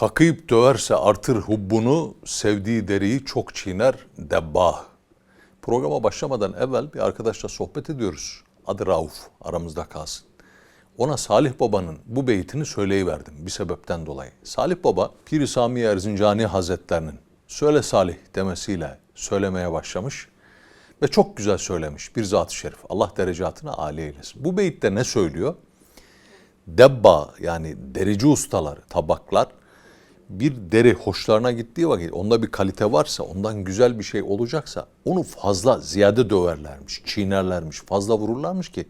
Kakıyıp döverse artır hubbunu, sevdiği deriyi çok çiğner debbah. Programa başlamadan evvel bir arkadaşla sohbet ediyoruz. Adı Rauf, aramızda kalsın. Ona Salih Baba'nın bu beytini söyleyiverdim bir sebepten dolayı. Salih Baba, Pir-i Sami Erzincani Hazretlerinin söyle Salih demesiyle söylemeye başlamış ve çok güzel söylemiş bir zat-ı şerif. Allah derecatını âli eylesin. Bu beytte ne söylüyor? Debba yani derici ustaları, tabaklar bir deri hoşlarına gittiği vakit onda bir kalite varsa, ondan güzel bir şey olacaksa onu fazla ziyade döverlermiş, çiğnerlermiş, fazla vururlarmış ki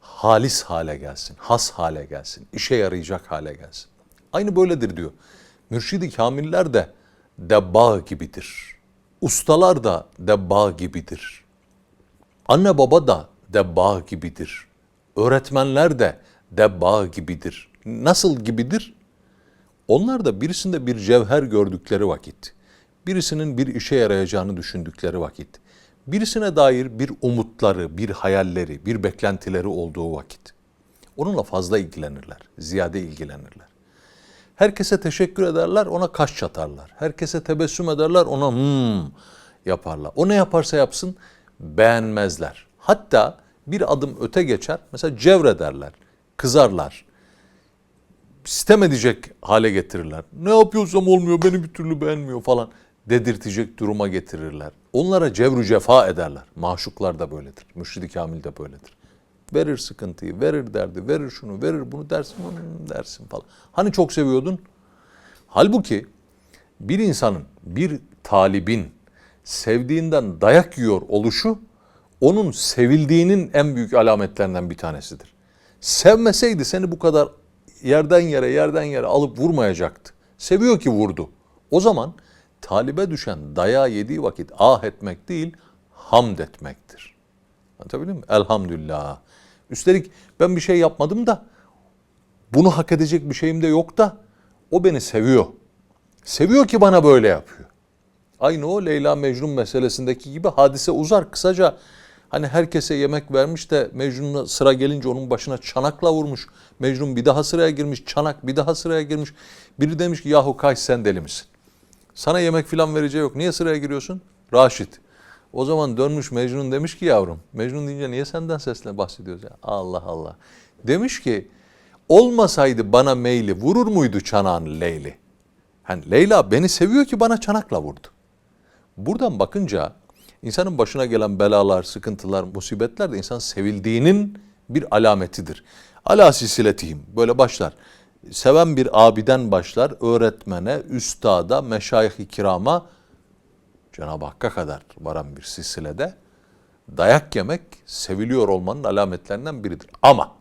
halis hale gelsin, has hale gelsin, işe yarayacak hale gelsin. Aynı böyledir diyor. Mürşidi kamiller de debba gibidir. Ustalar da debba gibidir. Anne baba da debba gibidir. Öğretmenler de debba gibidir. Nasıl gibidir? Onlar da birisinde bir cevher gördükleri vakit, birisinin bir işe yarayacağını düşündükleri vakit, birisine dair bir umutları, bir hayalleri, bir beklentileri olduğu vakit onunla fazla ilgilenirler, ziyade ilgilenirler. Herkese teşekkür ederler, ona kaş çatarlar. Herkese tebessüm ederler, ona hmm yaparlar. O ne yaparsa yapsın beğenmezler. Hatta bir adım öte geçer, mesela cevrederler, kızarlar sistem edecek hale getirirler. Ne yapıyorsam olmuyor, beni bir türlü beğenmiyor falan dedirtecek duruma getirirler. Onlara cevru cefa ederler. Maşuklar da böyledir. Mürşid-i Kamil de böyledir. Verir sıkıntıyı, verir derdi, verir şunu, verir bunu dersin, dersin falan. Hani çok seviyordun? Halbuki bir insanın, bir talibin sevdiğinden dayak yiyor oluşu onun sevildiğinin en büyük alametlerinden bir tanesidir. Sevmeseydi seni bu kadar yerden yere yerden yere alıp vurmayacaktı. Seviyor ki vurdu. O zaman talibe düşen dayağı yediği vakit ah etmek değil hamd etmektir. Anlatabildim mi? Elhamdülillah. Üstelik ben bir şey yapmadım da bunu hak edecek bir şeyim de yok da o beni seviyor. Seviyor ki bana böyle yapıyor. Aynı o Leyla Mecnun meselesindeki gibi hadise uzar. Kısaca hani herkese yemek vermiş de Mecnun'a sıra gelince onun başına çanakla vurmuş. Mecnun bir daha sıraya girmiş, çanak bir daha sıraya girmiş. Biri demiş ki yahu Kays sen deli misin? Sana yemek filan vereceği yok. Niye sıraya giriyorsun? Raşit. O zaman dönmüş Mecnun demiş ki yavrum. Mecnun deyince niye senden sesle bahsediyoruz ya? Allah Allah. Demiş ki olmasaydı bana meyli vurur muydu çanağını Leyli? Hani Leyla beni seviyor ki bana çanakla vurdu. Buradan bakınca insanın başına gelen belalar, sıkıntılar, musibetler de insan sevildiğinin bir alametidir. Ala silsiletihim böyle başlar. Seven bir abiden başlar öğretmene, üstada, meşayih-i kirama Cenab-ı Hakk'a kadar varan bir silsilede dayak yemek seviliyor olmanın alametlerinden biridir. Ama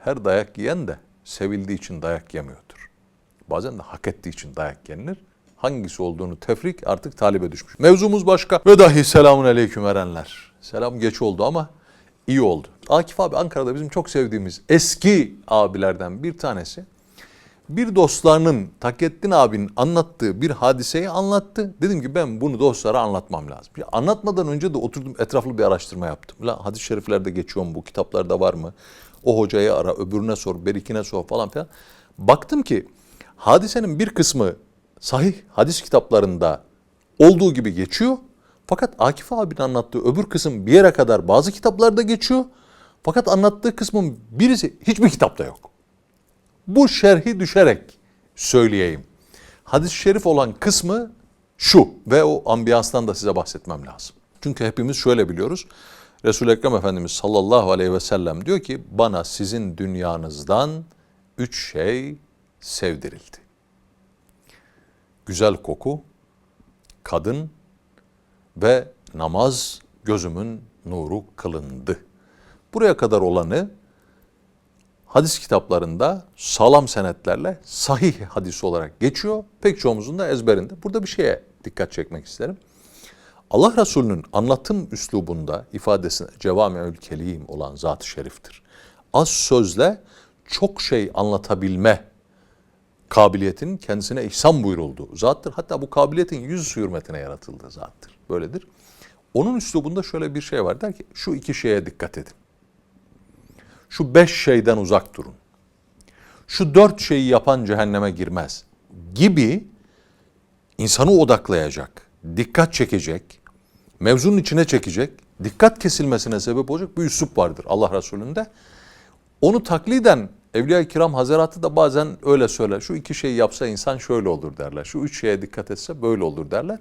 her dayak yiyen de sevildiği için dayak yemiyordur. Bazen de hak ettiği için dayak yenilir. Hangisi olduğunu tefrik artık talibe düşmüş. Mevzumuz başka. Ve dahi selamun aleyküm erenler. Selam geç oldu ama iyi oldu. Akif abi Ankara'da bizim çok sevdiğimiz eski abilerden bir tanesi. Bir dostlarının Takettin abinin anlattığı bir hadiseyi anlattı. Dedim ki ben bunu dostlara anlatmam lazım. Ya anlatmadan önce de oturdum etraflı bir araştırma yaptım. La hadis-i şeriflerde geçiyor mu bu kitaplarda var mı? O hocayı ara öbürüne sor berikine sor falan filan. Baktım ki hadisenin bir kısmı sahih hadis kitaplarında olduğu gibi geçiyor. Fakat Akif abinin anlattığı öbür kısım bir yere kadar bazı kitaplarda geçiyor. Fakat anlattığı kısmın birisi hiçbir kitapta yok. Bu şerhi düşerek söyleyeyim. Hadis-i şerif olan kısmı şu ve o ambiyanstan da size bahsetmem lazım. Çünkü hepimiz şöyle biliyoruz. Resul-i Ekrem Efendimiz sallallahu aleyhi ve sellem diyor ki bana sizin dünyanızdan üç şey sevdirildi. Güzel koku, kadın ve namaz gözümün nuru kılındı. Buraya kadar olanı hadis kitaplarında sağlam senetlerle sahih hadis olarak geçiyor. Pek çoğumuzun da ezberinde. Burada bir şeye dikkat çekmek isterim. Allah Resulü'nün anlatım üslubunda ifadesine cevamiül kelim olan zat-ı şeriftir. Az sözle çok şey anlatabilme kabiliyetinin kendisine ihsan buyurulduğu zattır. Hatta bu kabiliyetin yüz hürmetine yaratıldığı zattır. Böyledir. Onun üslubunda şöyle bir şey var. Der ki şu iki şeye dikkat edin. Şu beş şeyden uzak durun. şu dört şeyi yapan cehenneme girmez gibi insanı odaklayacak, dikkat çekecek, mevzunun içine çekecek, dikkat kesilmesine sebep olacak bir üslup vardır Allah Resulü'nde. Onu takliden Evliya-i Kiram Hazretleri da bazen öyle söyler. Şu iki şeyi yapsa insan şöyle olur derler. Şu üç şeye dikkat etse böyle olur derler.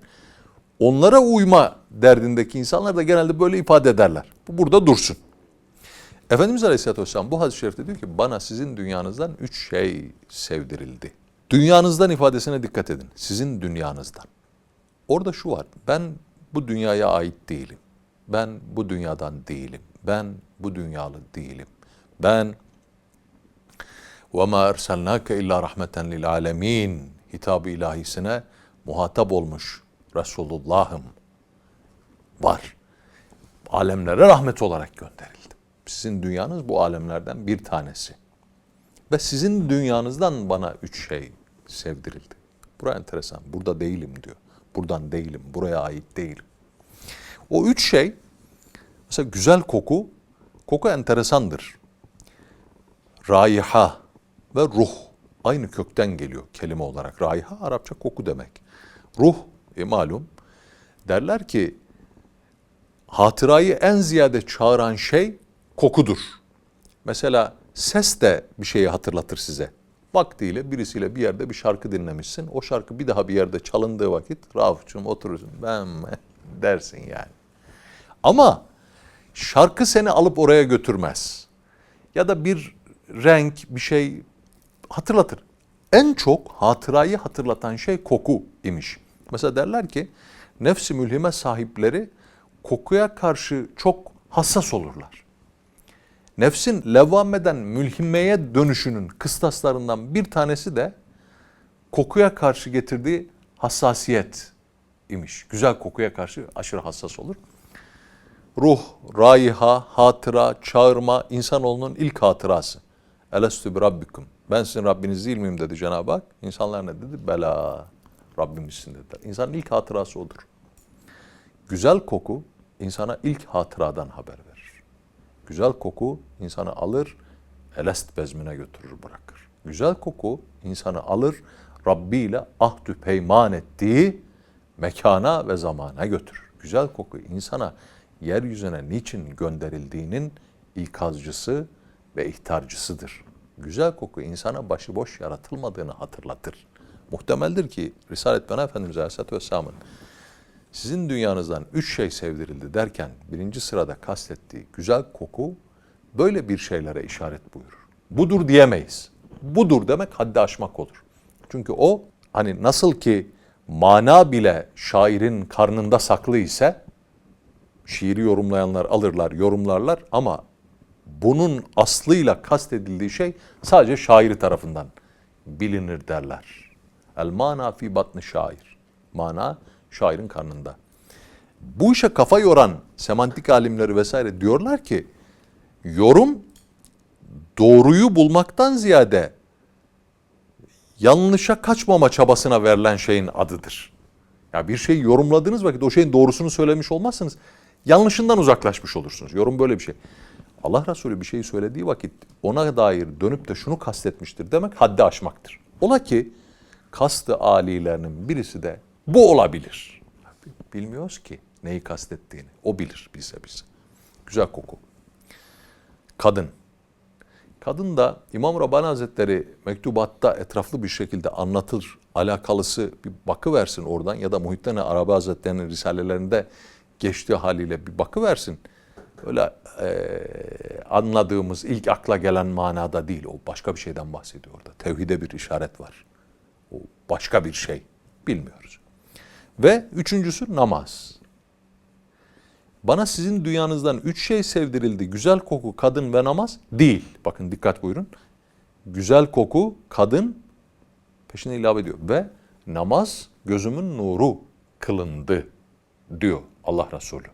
Onlara uyma derdindeki insanlar da genelde böyle ifade ederler. Bu burada dursun. Efendimiz Aleyhisselatü Vesselam bu hadis-i şerifte diyor ki bana sizin dünyanızdan üç şey sevdirildi. Dünyanızdan ifadesine dikkat edin. Sizin dünyanızdan. Orada şu var. Ben bu dünyaya ait değilim. Ben bu dünyadan değilim. Ben bu dünyalı değilim. Ben وَمَا اَرْسَلْنَاكَ اِلَّا رَحْمَةً لِلْعَالَمِينَ hitabı ilahisine muhatap olmuş Resulullah'ım var. Alemlere rahmet olarak gönderildim. Sizin dünyanız bu alemlerden bir tanesi. Ve sizin dünyanızdan bana üç şey sevdirildi. Buraya enteresan. Burada değilim diyor. Buradan değilim. Buraya ait değilim. O üç şey mesela güzel koku. Koku enteresandır. Raiha ve ruh aynı kökten geliyor kelime olarak. Raiha Arapça koku demek. Ruh e, malum derler ki hatırayı en ziyade çağıran şey kokudur. Mesela ses de bir şeyi hatırlatır size. Vaktiyle birisiyle bir yerde bir şarkı dinlemişsin. O şarkı bir daha bir yerde çalındığı vakit Rauf'cum oturursun ben dersin yani. Ama şarkı seni alıp oraya götürmez. Ya da bir renk bir şey hatırlatır. En çok hatırayı hatırlatan şey koku imiş. Mesela derler ki nefsi mülhime sahipleri kokuya karşı çok hassas olurlar. Nefsin levvameden mülhimeye dönüşünün kıstaslarından bir tanesi de kokuya karşı getirdiği hassasiyet imiş. Güzel kokuya karşı aşırı hassas olur. Ruh, raiha, hatıra, çağırma insanoğlunun ilk hatırası. Elestü bi rabbikum. Ben sizin Rabbiniz değil miyim dedi Cenab-ı Hak. İnsanlar ne dedi? Bela. Rabbimizsin dediler. İnsanın ilk hatırası odur. Güzel koku insana ilk hatıradan haber verir. Güzel koku insanı alır, elest bezmine götürür bırakır. Güzel koku insanı alır, Rabbi ile ahdü peyman ettiği mekana ve zamana götürür. Güzel koku insana yeryüzüne niçin gönderildiğinin ikazcısı ve ihtarcısıdır. Güzel koku insana başıboş yaratılmadığını hatırlatır. Muhtemeldir ki Risalet Bana Efendimiz Aleyhisselatü Vesselam'ın sizin dünyanızdan üç şey sevdirildi derken birinci sırada kastettiği güzel koku böyle bir şeylere işaret buyurur. Budur diyemeyiz. Budur demek haddi aşmak olur. Çünkü o hani nasıl ki mana bile şairin karnında saklı ise şiiri yorumlayanlar alırlar, yorumlarlar ama bunun aslıyla kastedildiği şey sadece şairi tarafından bilinir derler. El mana fi batni şair. Mana şairin karnında. Bu işe kafa yoran semantik alimleri vesaire diyorlar ki yorum doğruyu bulmaktan ziyade yanlışa kaçmama çabasına verilen şeyin adıdır. Ya bir şeyi yorumladığınız vakit o şeyin doğrusunu söylemiş olmazsınız. Yanlışından uzaklaşmış olursunuz. Yorum böyle bir şey. Allah Resulü bir şeyi söylediği vakit ona dair dönüp de şunu kastetmiştir demek haddi aşmaktır. Ola ki kastı alilerinin birisi de bu olabilir. Bilmiyoruz ki neyi kastettiğini. O bilir bilse bilse. Güzel koku. Kadın. Kadın da İmam Rabbani Hazretleri mektubatta etraflı bir şekilde anlatır, alakalısı bir bakı versin oradan ya da Muhittin Arabi Hazretleri'nin risalelerinde geçtiği haliyle bir bakı versin. Öyle e, anladığımız ilk akla gelen manada değil. O başka bir şeyden bahsediyor orada. Tevhide bir işaret var. O başka bir şey. Bilmiyoruz. Ve üçüncüsü namaz. Bana sizin dünyanızdan üç şey sevdirildi. Güzel koku, kadın ve namaz değil. Bakın dikkat buyurun. Güzel koku, kadın peşine ilave ediyor. Ve namaz gözümün nuru kılındı diyor Allah Resulü.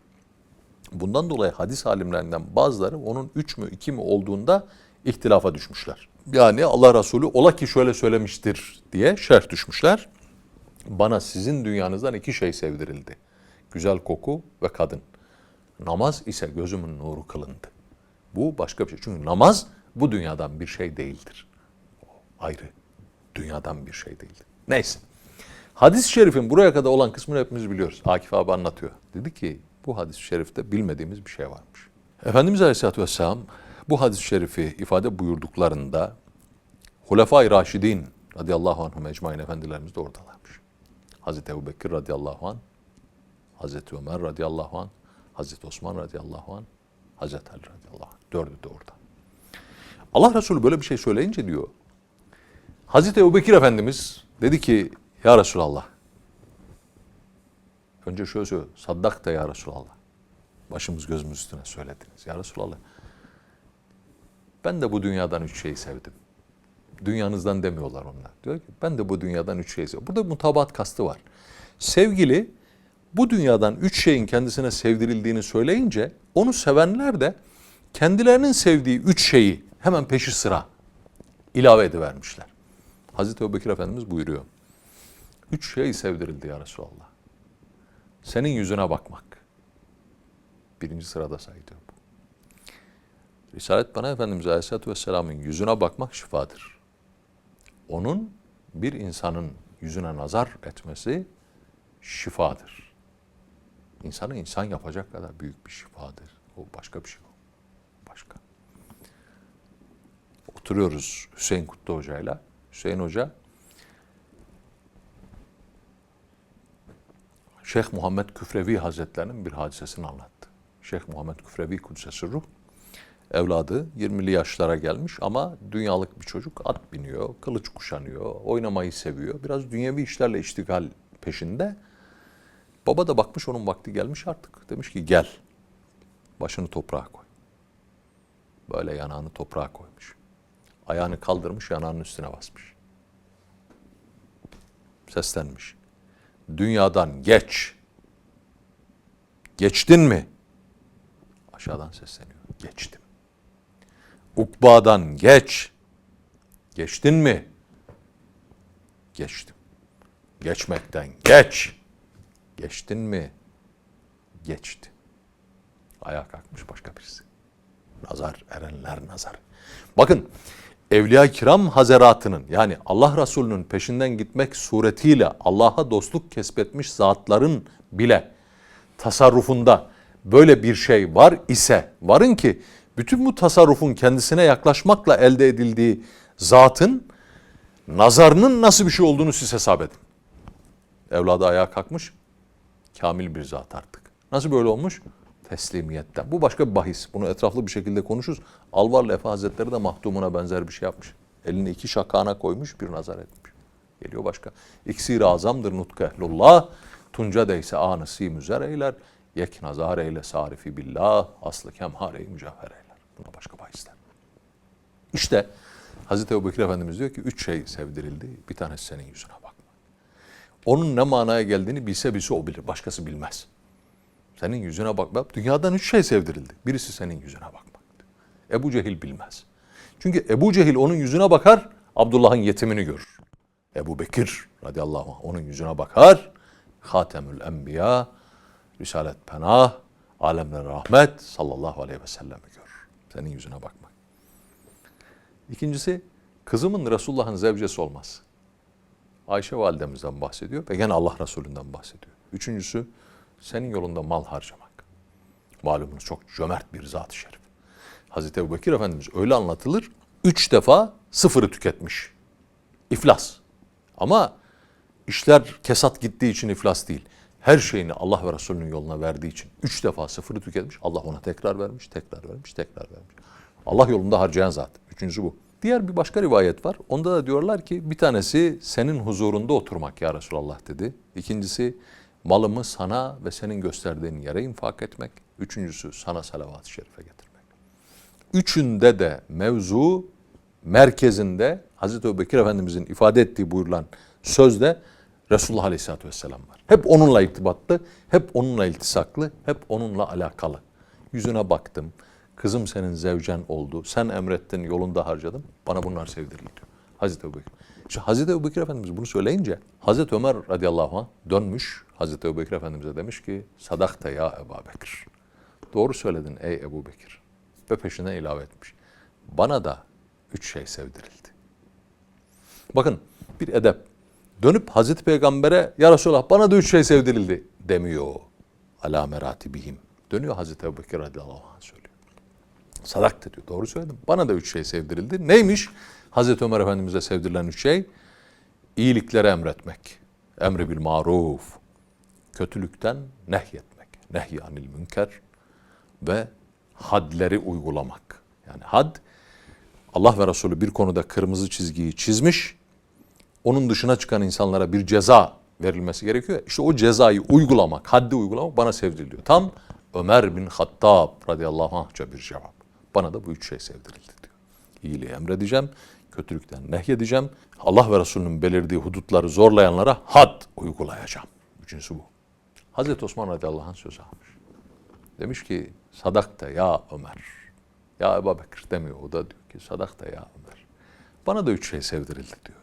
Bundan dolayı hadis alimlerinden bazıları onun üç mü iki mi olduğunda ihtilafa düşmüşler. Yani Allah Resulü ola ki şöyle söylemiştir diye şerh düşmüşler. Bana sizin dünyanızdan iki şey sevdirildi. Güzel koku ve kadın. Namaz ise gözümün nuru kılındı. Bu başka bir şey. Çünkü namaz bu dünyadan bir şey değildir. ayrı. Dünyadan bir şey değildi. Neyse. Hadis-i şerifin buraya kadar olan kısmını hepimiz biliyoruz. Akif abi anlatıyor. Dedi ki bu hadis-i şerifte bilmediğimiz bir şey varmış. Efendimiz Aleyhisselatü Vesselam bu hadis-i şerifi ifade buyurduklarında Hulefai Raşidin radıyallahu anhum ecmain efendilerimiz de oradalarmış. Hazreti Ebu Bekir radıyallahu anh, Hazreti Ömer radıyallahu anh, Hazreti Osman radıyallahu anh, Hazreti Ali radıyallahu anh. Dördü de orada. Allah Resulü böyle bir şey söyleyince diyor, Hazreti Ebu Bekir Efendimiz dedi ki, Ya Resulallah, önce şöyle söylüyor, saddak da Ya Resulallah. Başımız gözümüz üstüne söylediniz. Ya Resulallah, ben de bu dünyadan üç şeyi sevdim. Dünyanızdan demiyorlar onlar. Diyor ki ben de bu dünyadan üç şeyi seviyorum. Burada mutabat kastı var. Sevgili bu dünyadan üç şeyin kendisine sevdirildiğini söyleyince onu sevenler de kendilerinin sevdiği üç şeyi hemen peşi sıra ilave edivermişler. Hazreti Ebubekir Efendimiz buyuruyor. Üç şey sevdirildi ya Resulallah. Senin yüzüne bakmak. Birinci sırada saydı bu. Risalet bana Efendimiz Aleyhisselatü Vesselam'ın yüzüne bakmak şifadır. Onun bir insanın yüzüne nazar etmesi şifadır. İnsanı insan yapacak kadar büyük bir şifadır. O başka bir şey o. Başka. Oturuyoruz Hüseyin Kutlu Hoca'yla. Hüseyin Hoca Şeyh Muhammed Küfrevi Hazretlerinin bir hadisesini anlattı. Şeyh Muhammed Küfrevi Kudsesi Ruh evladı 20'li yaşlara gelmiş ama dünyalık bir çocuk at biniyor, kılıç kuşanıyor, oynamayı seviyor. Biraz dünyevi işlerle iştigal peşinde. Baba da bakmış onun vakti gelmiş artık. Demiş ki gel başını toprağa koy. Böyle yanağını toprağa koymuş. Ayağını kaldırmış yanağının üstüne basmış. Seslenmiş. Dünyadan geç. Geçtin mi? Aşağıdan sesleniyor. Geçtim. Ukbadan geç. Geçtin mi? Geçtim. Geçmekten geç. Geçtin mi? Geçti. Ayağa kalkmış başka birisi. Nazar erenler nazar. Bakın Evliya Kiram Hazeratının yani Allah Resulü'nün peşinden gitmek suretiyle Allah'a dostluk kesbetmiş zatların bile tasarrufunda böyle bir şey var ise varın ki bütün bu tasarrufun kendisine yaklaşmakla elde edildiği zatın nazarının nasıl bir şey olduğunu siz hesap edin. Evladı ayağa kalkmış, kamil bir zat artık. Nasıl böyle olmuş? Teslimiyetten. Bu başka bir bahis. Bunu etraflı bir şekilde konuşuruz. Alvarlı Efe Hazretleri de mahdumuna benzer bir şey yapmış. Elini iki şakağına koymuş, bir nazar etmiş. Geliyor başka. İksir azamdır nutku ehlullah. Tunca deyse anı simüzer eyler. Yek nazar eyle sarifi billah. Aslı kemhare-i mücevher eyler. Buna başka bahisler. İşte Hazreti Ebubekir Efendimiz diyor ki üç şey sevdirildi. Bir tanesi senin yüzüne bakmak. Onun ne manaya geldiğini bilse bilse o bilir. Başkası bilmez. Senin yüzüne bakmak. Dünyadan üç şey sevdirildi. Birisi senin yüzüne bakmaktı. Ebu Cehil bilmez. Çünkü Ebu Cehil onun yüzüne bakar, Abdullah'ın yetimini görür. Ebu Bekir radıyallahu anh onun yüzüne bakar. Hatemül Enbiya, Risalet Penah, Alemler Rahmet sallallahu aleyhi ve sellem'i görür. Senin yüzüne bakmak. İkincisi, kızımın Resulullah'ın zevcesi olmaz. Ayşe validemizden bahsediyor ve gene Allah Resulü'nden bahsediyor. Üçüncüsü, senin yolunda mal harcamak. Malumunuz çok cömert bir zat-ı şerif. Hazreti Ebu Bekir Efendimiz öyle anlatılır, üç defa sıfırı tüketmiş. İflas. Ama işler kesat gittiği için iflas değil. Her şeyini Allah ve Resulünün yoluna verdiği için üç defa sıfırı tüketmiş. Allah ona tekrar vermiş, tekrar vermiş, tekrar vermiş. Allah yolunda harcayan zat. Üçüncüsü bu. Diğer bir başka rivayet var. Onda da diyorlar ki bir tanesi senin huzurunda oturmak ya Resulallah dedi. İkincisi malımı sana ve senin gösterdiğin yere infak etmek. Üçüncüsü sana salavat-ı şerife getirmek. Üçünde de mevzu merkezinde Hazreti Ebubekir Efendimizin ifade ettiği buyurulan sözde Resulullah Aleyhisselatü Vesselam var. Hep onunla irtibatlı, hep onunla iltisaklı, hep onunla alakalı. Yüzüne baktım, kızım senin zevcen oldu, sen emrettin, yolunda harcadım, bana bunlar sevdirildi. Hazreti Ebubekir. İşte Hazreti Ebubekir Efendimiz bunu söyleyince Hazreti Ömer radıyallahu anh dönmüş Hazreti Ebubekir Efendimiz'e demiş ki sadakta ya Ebu Bekir. Doğru söyledin ey Ebu Bekir. Ve peşinden ilave etmiş. Bana da üç şey sevdirildi. Bakın bir edep. Dönüp Hazreti Peygamber'e ya Resulallah bana da üç şey sevdirildi demiyor. Ala meratibihim. Dönüyor Hazreti Ebubekir radıyallahu anh söylüyor. Sadakta diyor. Doğru söyledim. Bana da üç şey sevdirildi. Neymiş? Hazreti Ömer Efendimiz'e sevdirilen üç şey. İyilikleri emretmek. Emri bil maruf. Kötülükten nehyetmek. Nehyanil münker. Ve hadleri uygulamak. Yani had Allah ve Resulü bir konuda kırmızı çizgiyi çizmiş. Onun dışına çıkan insanlara bir ceza verilmesi gerekiyor. İşte o cezayı uygulamak, haddi uygulamak bana sevdiriliyor. Tam Ömer bin Hattab radıyallahu anhça bir cevap. Bana da bu üç şey sevdirildi diyor. İyiliği emredeceğim, kötülükten nehyedeceğim. Allah ve Resulünün belirdiği hudutları zorlayanlara had uygulayacağım. Üçüncüsü bu. Hazreti Osman radıyallahu anh söz almış. Demiş ki sadakta ya Ömer. Ya Ebu Bekir demiyor. O da diyor ki sadakta ya Ömer. Bana da üç şey sevdirildi diyor.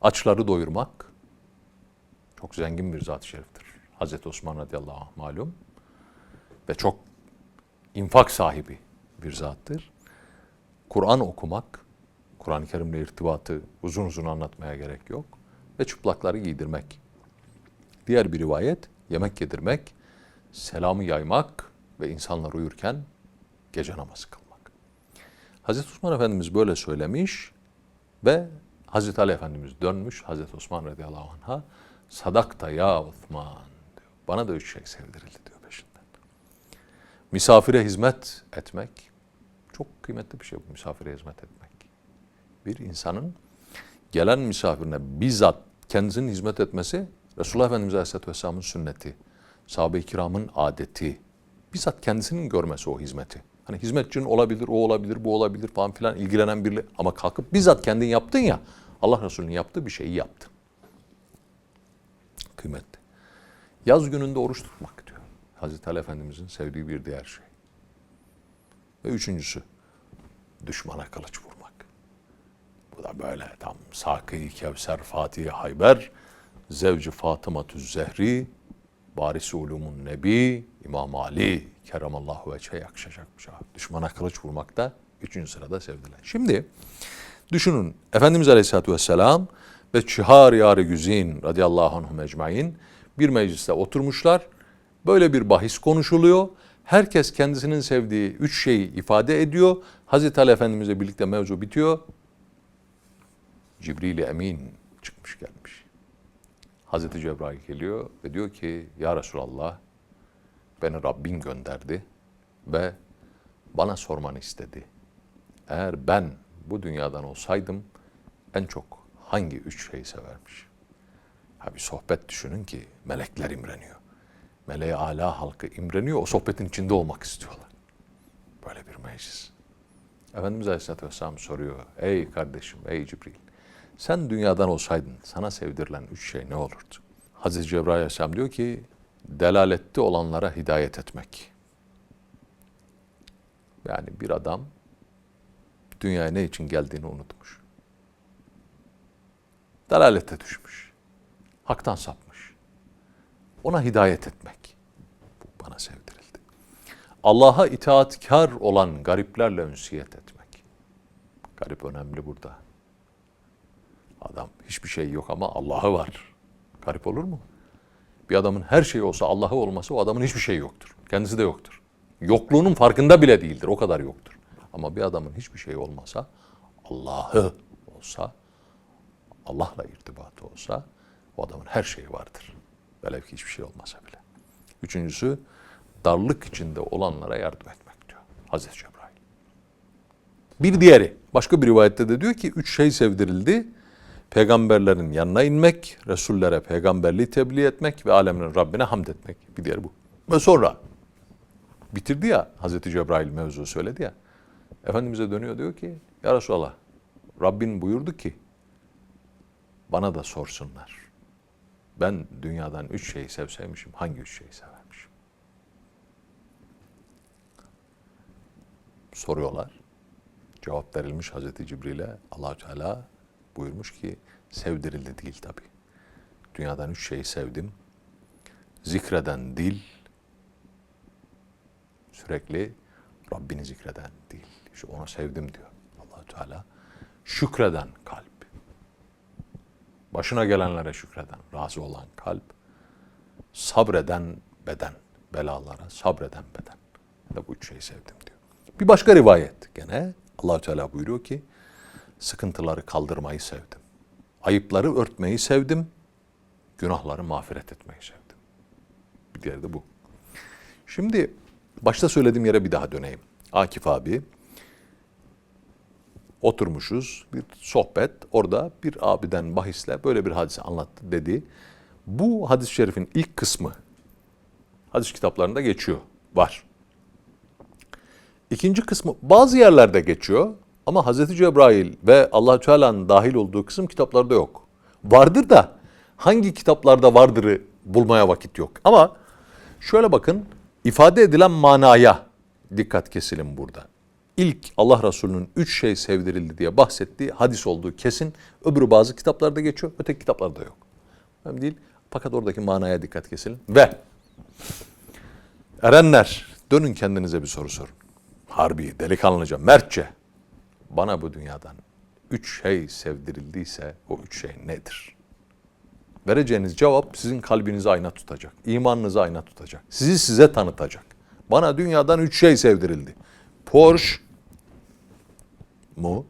Açları doyurmak. Çok zengin bir zat-ı şeriftir. Hazreti Osman radıyallahu anh malum. Ve çok infak sahibi bir zattır. Kur'an okumak, Kur'an-ı Kerim'le irtibatı uzun uzun anlatmaya gerek yok. Ve çıplakları giydirmek. Diğer bir rivayet yemek yedirmek, selamı yaymak ve insanlar uyurken gece namazı kılmak. Hazreti Osman Efendimiz böyle söylemiş ve Hazreti Ali Efendimiz dönmüş Hazreti Osman radıyallahu anh'a sadakta ya Osman diyor. Bana da üç şey sevdirildi diyor. Misafire hizmet etmek çok kıymetli bir şey bu misafire hizmet etmek. Bir insanın gelen misafirine bizzat kendisinin hizmet etmesi Resulullah Efendimiz Aleyhisselatü Vesselam'ın sünneti, sahabe-i kiramın adeti, bizzat kendisinin görmesi o hizmeti. Hani hizmetçinin olabilir, o olabilir, bu olabilir falan filan ilgilenen biri ama kalkıp bizzat kendin yaptın ya Allah Resulü'nün yaptığı bir şeyi yaptın. Kıymetli. Yaz gününde oruç tutmak. Hazreti Ali Efendimizin sevdiği bir diğer şey. Ve üçüncüsü düşmana kılıç vurmak. Bu da böyle tam Sakı-i Kevser, Fatih-i Hayber, Zevci Fatıma Zehri, Barisi Ulumun Nebi, İmam Ali, Keremallahu veçhe yakışacak şey. Düşmana kılıç vurmak da üçüncü sırada sevdiler. Şimdi düşünün Efendimiz Aleyhisselatü Vesselam ve Çihar Yâri Güzin radıyallahu anhum ecmain bir mecliste oturmuşlar. Böyle bir bahis konuşuluyor. Herkes kendisinin sevdiği üç şeyi ifade ediyor. Hazreti Ali Efendimizle birlikte mevzu bitiyor. Cibril-i Emin çıkmış gelmiş. Hazreti Cebrail geliyor ve diyor ki Ya Resulallah beni Rabbin gönderdi ve bana sormanı istedi. Eğer ben bu dünyadan olsaydım en çok hangi üç şeyi severmiş? Ha bir sohbet düşünün ki melekler imreniyor. Meleği ala halkı imreniyor, o sohbetin içinde olmak istiyorlar. Böyle bir meclis. Efendimiz Aleyhisselatü Vesselam soruyor. Ey kardeşim, ey Cibril. Sen dünyadan olsaydın sana sevdirilen üç şey ne olurdu? Hazreti Cebrail Aleyhisselam diyor ki delalette olanlara hidayet etmek. Yani bir adam dünyaya ne için geldiğini unutmuş. Delalete düşmüş. Haktan sapmış. Ona hidayet etmek. Bu bana sevdirildi. Allah'a itaatkar olan gariplerle ünsiyet etmek. Garip önemli burada. Adam hiçbir şey yok ama Allah'ı var. Garip olur mu? Bir adamın her şeyi olsa Allah'ı olmasa o adamın hiçbir şeyi yoktur. Kendisi de yoktur. Yokluğunun farkında bile değildir. O kadar yoktur. Ama bir adamın hiçbir şeyi olmasa Allah'ı olsa Allah'la irtibatı olsa o adamın her şeyi vardır. Velev ki hiçbir şey olmasa bile. Üçüncüsü darlık içinde olanlara yardım etmek diyor Hazreti Cebrail. Bir diğeri başka bir rivayette de diyor ki üç şey sevdirildi. Peygamberlerin yanına inmek, Resullere peygamberliği tebliğ etmek ve aleminin Rabbine hamd etmek. Bir diğeri bu. Ve sonra bitirdi ya Hazreti Cebrail mevzu söyledi ya. Efendimiz'e dönüyor diyor ki ya Resulallah Rabbin buyurdu ki bana da sorsunlar. Ben dünyadan üç şeyi sevseymişim hangi üç şeyi severmişim? Soruyorlar. Cevap verilmiş Hazreti Cibril'e allah Teala buyurmuş ki sevdirildi değil tabi. Dünyadan üç şeyi sevdim. Zikreden dil, sürekli Rabbini zikreden dil. İşte onu sevdim diyor allah Teala. Şükreden kalp. Başına gelenlere şükreden, razı olan kalp, sabreden beden, belalara sabreden beden. Ben de bu üç şeyi sevdim diyor. Bir başka rivayet gene Allahü Teala buyuruyor ki sıkıntıları kaldırmayı sevdim. Ayıpları örtmeyi sevdim. Günahları mağfiret etmeyi sevdim. Bir diğeri de bu. Şimdi başta söylediğim yere bir daha döneyim. Akif abi oturmuşuz bir sohbet orada bir abiden bahisle böyle bir hadise anlattı dedi. Bu hadis-i şerifin ilk kısmı hadis kitaplarında geçiyor. Var. İkinci kısmı bazı yerlerde geçiyor ama Hazreti Cebrail ve allah Teala'nın dahil olduğu kısım kitaplarda yok. Vardır da hangi kitaplarda vardırı bulmaya vakit yok. Ama şöyle bakın ifade edilen manaya dikkat kesilin burada. İlk Allah Resulü'nün üç şey sevdirildi diye bahsettiği hadis olduğu kesin. Öbürü bazı kitaplarda geçiyor, öteki kitaplarda yok. Önemli değil. Fakat oradaki manaya dikkat kesilin. Ve erenler dönün kendinize bir soru sorun. Harbi, delikanlıca, mertçe. Bana bu dünyadan üç şey sevdirildiyse o üç şey nedir? Vereceğiniz cevap sizin kalbinizi ayna tutacak. imanınızı ayna tutacak. Sizi size tanıtacak. Bana dünyadan üç şey sevdirildi. Porsche mu?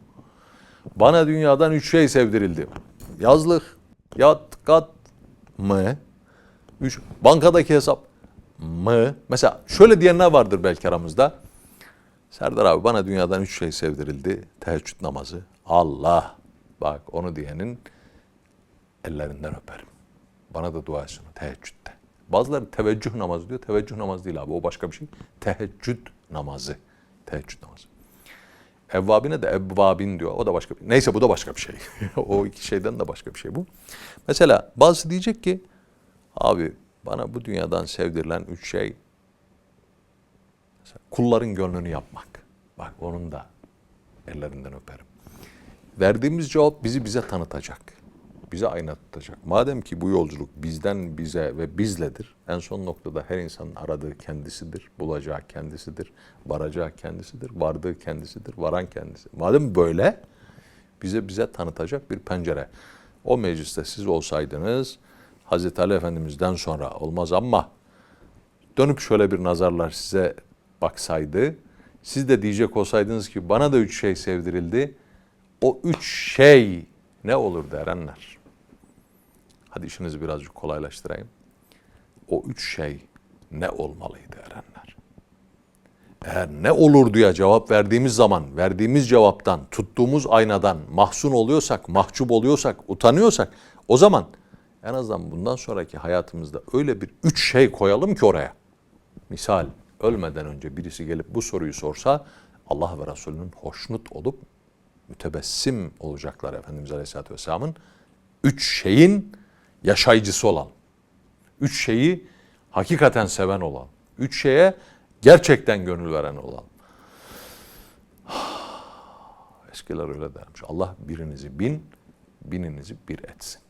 Bana dünyadan üç şey sevdirildi. Yazlık, yat, kat mı? Üç, bankadaki hesap mı? Mesela şöyle diyenler vardır belki aramızda. Serdar abi bana dünyadan üç şey sevdirildi. Teheccüd namazı. Allah. Bak onu diyenin ellerinden öperim. Bana da dua etsin teheccüdde. Bazıları teveccüh namazı diyor. Teveccüh namazı değil abi o başka bir şey. Teheccüd namazı. Teheccüd namazı. Evvabine de evvabin diyor. O da başka bir Neyse bu da başka bir şey. o iki şeyden de başka bir şey bu. Mesela bazısı diyecek ki abi bana bu dünyadan sevdirilen üç şey kulların gönlünü yapmak. Bak onun da ellerinden öperim. Verdiğimiz cevap bizi bize tanıtacak. Bize ayna tutacak. Madem ki bu yolculuk bizden bize ve bizledir. En son noktada her insanın aradığı kendisidir. Bulacağı kendisidir. Varacağı kendisidir. Vardığı kendisidir. Varan kendisi. Madem böyle bize bize tanıtacak bir pencere. O mecliste siz olsaydınız Hazreti Ali Efendimiz'den sonra olmaz ama dönüp şöyle bir nazarlar size baksaydı, siz de diyecek olsaydınız ki bana da üç şey sevdirildi. O üç şey ne olur erenler? Hadi işinizi birazcık kolaylaştırayım. O üç şey ne olmalıydı erenler? Eğer ne olur diye cevap verdiğimiz zaman, verdiğimiz cevaptan, tuttuğumuz aynadan mahzun oluyorsak, mahcup oluyorsak, utanıyorsak o zaman en azından bundan sonraki hayatımızda öyle bir üç şey koyalım ki oraya. Misal ölmeden önce birisi gelip bu soruyu sorsa Allah ve Resulünün hoşnut olup mütebessim olacaklar Efendimiz Aleyhisselatü Vesselam'ın üç şeyin yaşayıcısı olan, üç şeyi hakikaten seven olan, üç şeye gerçekten gönül veren olan. Eskiler öyle dermiş. Allah birinizi bin, bininizi bir etsin.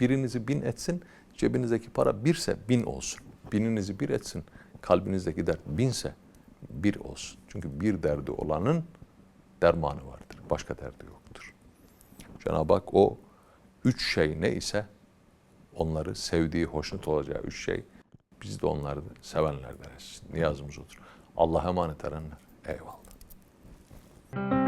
Birinizi bin etsin, cebinizdeki para birse bin olsun. Bininizi bir etsin, kalbinizdeki dert binse bir olsun. Çünkü bir derdi olanın dermanı vardır. Başka derdi yoktur. Cenab-ı Hak o üç şey ne ise onları sevdiği, hoşnut olacağı üç şey biz de onları sevenlerden etsin. Niyazımız odur. Allah'a emanet erenler. Eyvallah.